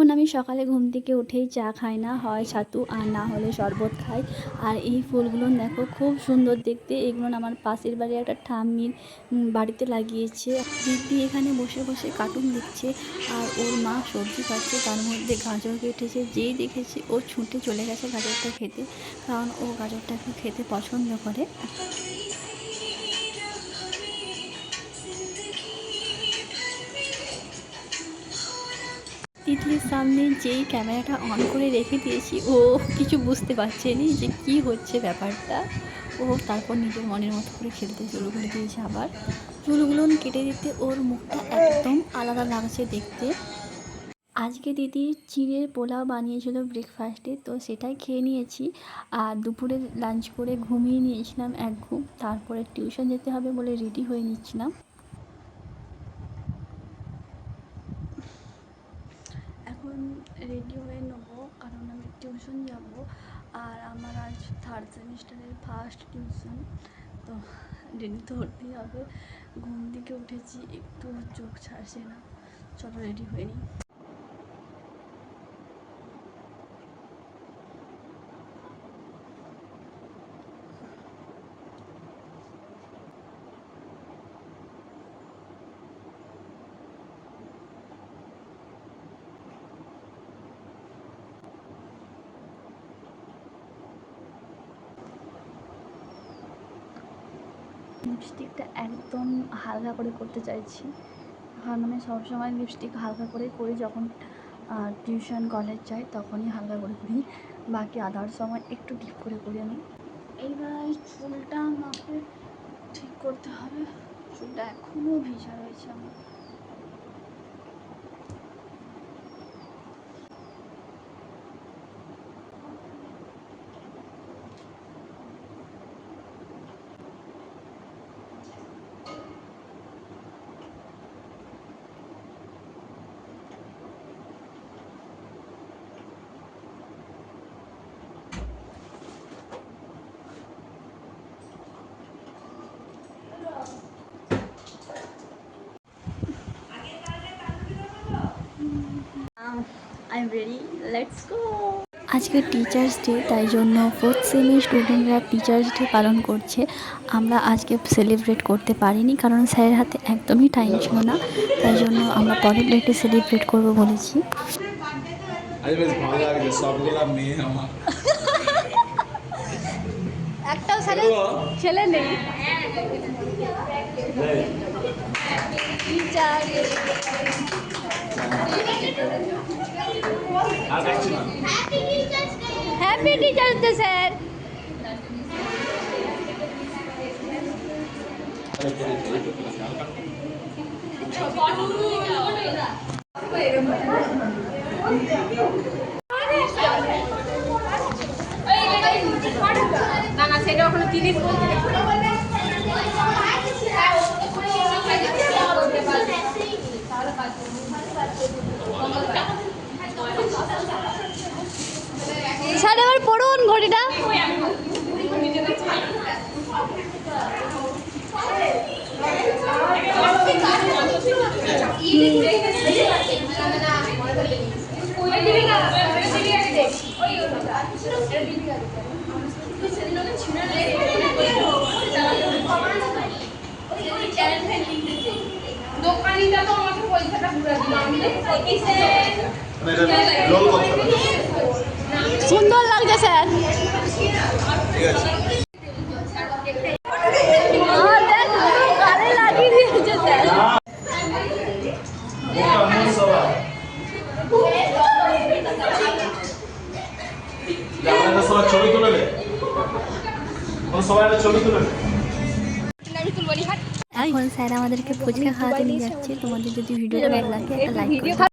এখন আমি সকালে ঘুম থেকে উঠেই চা খাই না, হয় ছাতু আর না হলে শরবত খাই। আর এই ফুলগুলো দেখো খুব সুন্দর দেখতে, এগুলো আমার পাশের বাড়ি একটা ঠাম্মির বাড়িতে লাগিয়েছে। দিদি এখানে বসে বসে কার্টুন দেখছে আর ওর মা সবজি কাটছে তার মধ্যে গাজর কেটেছে, যেই দেখেছে ও ছুটে চলে গেছে গাজরটা খেতে, কারণ ও গাজরটাকে খেতে পছন্দ করে। তিতলির সামনে যেই ক্যামেরাটা অন করে রেখে দিয়েছি, ও কিছু বুঝতে পারছেনি যে কি হচ্ছে ব্যাপারটা। ও তারপর নিজের মনের মতো করে খেলতে শুরু করে দিয়েছে আবার। চুলগুলো কেটে দিতে ওর মুখটা একদম আলাদা লাগছে দেখতে। আজকে দিদি চিড়ের পোলাও বানিয়েছিল ব্রেকফাস্টে তো সেটাই খেয়ে নিয়েছি। আর দুপুরে লাঞ্চ করে ঘুমিয়ে নিয়েছিলাম এক ঘুম, তারপরে টিউশন যেতে হবে বলে রেডি হয়ে নিচ্ছিলাম এখন রেডি হয়ে নেব কারণ আমি টিউশন যাব আর আমার আজ থার্ড সেমিস্টারের ফার্স্ট টিউশন তো রেডি তো হতেই হবে। ঘুম থেকে উঠেছি, একটু চোখ ছাড়ছে না। চলো রেডি হয়ে নিই। লিপস্টিকটা একদম হালকা করে করতে চাইছি। কারণ আমি সবসময় লিপস্টিক হালকা করেই করি যখন টিউশন কলেজ যাই তখনই হালকা করে করি। বাকি আদার সময় একটু ডিপ করে করি আমি। এইবার চুলটা আমাকে ঠিক করতে হবে। চুলটা এখনও ভিজা রয়েছে আমার। I am ready let's go আজকে টিচার্স ডে তাই জন্য ফোর্থ সেমের স্টুডেন্টরা টিচার্স ডে পালন করছে। আমরা আজকে সেলিব্রেট করতে পারিনি কারণ স্যারের হাতে একদমই টাইম ছিল না। তাই জন্য আমরা পরের ডেটে সেলিব্রেট করব বলেছি। একটাও স্যারের ছেলে নেই। Teacher happy teachers day sir না না সেটা ওখানে তিরিশ স্যার এবার পড়ুন ঘড়িটা দোকানিটা তো আমাকে পয়সাটা ঘুরে দিল। আমি মানে সুন্দর লাগছে স্যার। ঠিক আছে। সবাই ছবি তুলে নে সবাই ছবি তুলে নে আমি তুলবো নি হাট এখন স্যার আমাদেরকে ফুচকা খাওয়াতে নিয়ে যাচ্ছে। তোমাদের যদি ভিডিওটা ভালো লাগে একটা লাইক